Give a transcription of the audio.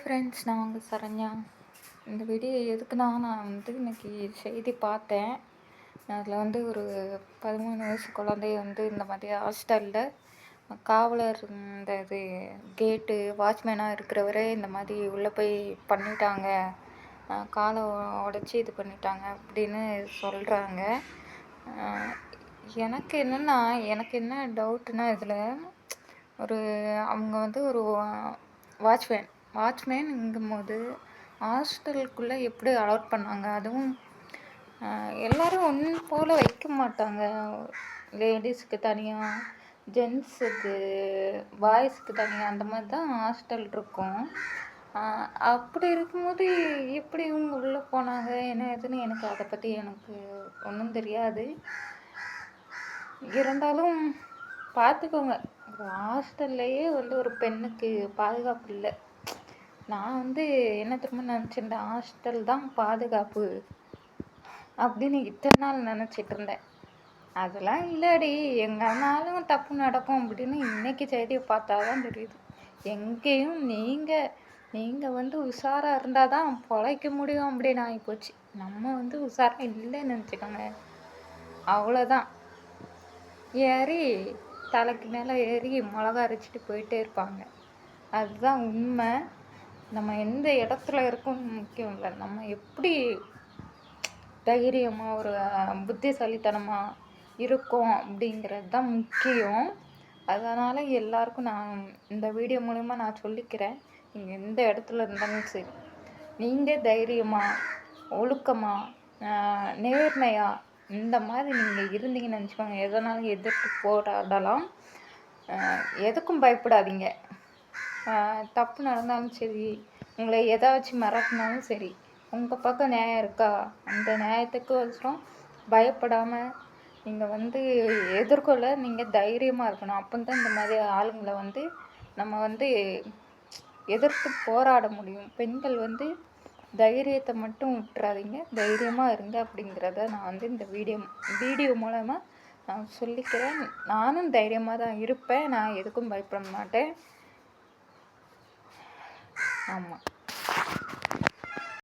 Friends நான் உங்கள் சரண்யா. இந்த வீடியோ எதுக்குன்னா நான் வந்து இன்னைக்கு செய்தி பார்த்தேன். அதில் வந்து ஒரு பதிமூணு வயசு குழந்தைய வந்து இந்த மாதிரி ஹாஸ்டலில் காவலர் இந்த இது கேட்டு வாட்ச்மேனாக இருக்கிறவரே இந்த மாதிரி உள்ளே போய் பண்ணிட்டாங்க. காலை உடச்சி இது பண்ணிட்டாங்க அப்படின்னு சொல்கிறாங்க எனக்கு என்னென்னா எனக்கு என்ன டவுட்டுன்னா இதில் ஒரு அவங்க வந்து ஒரு வாட்ச்மேன் வாட்ச்மேனுங்கும்போது ஹாஸ்டலுக்குள்ளே எப்படி அலாட் பண்ணாங்க? அதுவும் எல்லோரும் ஒன்று போல் வைக்க மாட்டாங்க. லேடிஸுக்கு தனியாக ஜென்ஸுக்கு பாய்ஸுக்கு தனியாக அந்த மாதிரி தான் ஹாஸ்டல் இருக்கும் அப்படி இருக்கும்போது எப்படி இவங்க உள்ளே போனாங்க? என்ன ஏதுன்னு எனக்கு அதை பற்றி எனக்கு ஒன்றும் தெரியாது. இருந்தாலும் பார்த்துக்கோங்க ஹாஸ்டல்லையே வந்து ஒரு பெண்ணுக்கு பாதுகாப்பு இல்லை. நான் வந்து என்ன திரும்ப நினச்சிருந்தேன் ஹாஸ்டல் தான் பாதுகாப்பு அப்படின்னு இத்தனை நாள் நினச்சிட்டு இருந்தேன். அதெல்லாம் இல்லடி எங்கேனாலும் தப்பு நடக்கும் அப்படின்னு இன்னைக்கு செய்தியை பார்த்தா தான் தெரியுது. எங்கேயும் நீங்கள் நீங்கள் வந்து உஷாராக இருந்தால் தான் பொழைக்க முடியும் அப்படின்னு ஆகிப்போச்சு. நம்ம வந்து உஷாராக இல்லைன்னு நினச்சிக்கோங்க. அவ்வளோதான் ஏறி தலைக்கு மேலே ஏறி மிளகா அரைச்சிட்டு போயிட்டே இருப்பாங்க. அதுதான் உண்மை. நம்ம எந்த இடத்துல இருக்கோம்னு முக்கியம் இல்லை. நம்ம எப்படி தைரியமாக ஒரு புத்திசாலித்தனமாக இருக்கோம் அப்படிங்கிறது தான் முக்கியம். அதனால் எல்லாருக்கும் நான் இந்த வீடியோ மூலிமா நான் சொல்லிக்கிறேன். நீங்கள் எந்த இடத்துல இருந்தாலும் சரி. நீங்கள் தைரியமாக ஒழுக்கமாக நேர்மையாக இந்த மாதிரி நீங்கள் இருந்தீங்கன்னு நினச்சிக்கோங்க. எதனாலும் எதிர்த்து போராடலாம். எதுக்கும் பயப்படாதீங்க. தப்பு நடந்தாலும் சரி உங்களை எதாச்சும் மிரட்டினாலும் சரி உங்கள் பக்கம் நியாயம் இருக்கா? அந்த நியாயத்துக்கு வசரம் பயப்படாமல் நீங்கள் வந்து எதிர்கொள்ள நீங்கள் தைரியமாக இருக்கணும். அப்போ தான் இந்த மாதிரி ஆளுங்களை வந்து நம்ம வந்து எதிர்த்து போராட முடியும். பெண்கள் வந்து தைரியத்தை மட்டும் விட்டுறாதீங்க. தைரியமாக இருங்க அப்படிங்கிறத நான் வந்து இந்த வீடியோ வீடியோ மூலமாக நான் சொல்லிக்கிறேன். நானும் தைரியமாக தான் இருப்பேன். நான் எதுக்கும் பயப்பட மாட்டேன். ஆமாம்